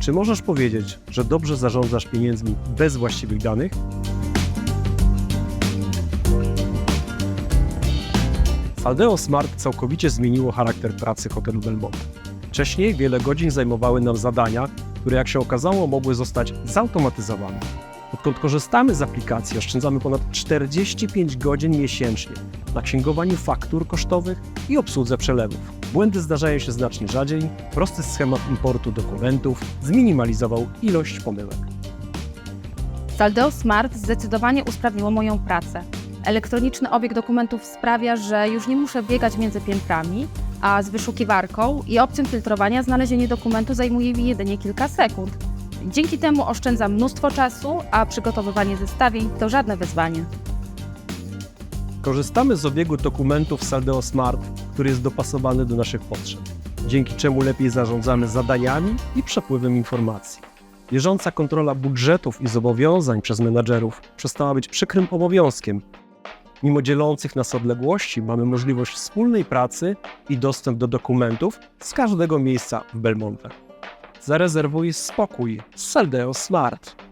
Czy możesz powiedzieć, że dobrze zarządzasz pieniędzmi bez właściwych danych? Saldeo Smart całkowicie zmieniło charakter pracy hotelu Belmont. Wcześniej wiele godzin zajmowały nam zadania, które jak się okazało mogły zostać zautomatyzowane. Odkąd korzystamy z aplikacji, oszczędzamy ponad 45 godzin miesięcznie na księgowaniu faktur kosztowych i obsłudze przelewów. Błędy zdarzają się znacznie rzadziej, prosty schemat importu dokumentów zminimalizował ilość pomyłek. Saldeo Smart zdecydowanie usprawniło moją pracę. Elektroniczny obieg dokumentów sprawia, że już nie muszę biegać między piętrami, a z wyszukiwarką i opcją filtrowania znalezienie dokumentu zajmuje mi jedynie kilka sekund. Dzięki temu oszczędzam mnóstwo czasu, a przygotowywanie zestawień to żadne wyzwanie. Korzystamy z obiegu dokumentów Saldeo Smart, który jest dopasowany do naszych potrzeb, dzięki czemu lepiej zarządzamy zadaniami i przepływem informacji. Bieżąca kontrola budżetów i zobowiązań przez menadżerów przestała być przykrym obowiązkiem. Mimo dzielących nas odległości, mamy możliwość wspólnej pracy i dostęp do dokumentów z każdego miejsca w Belmonte. Zarezerwuj spokój z Saldeo Smart.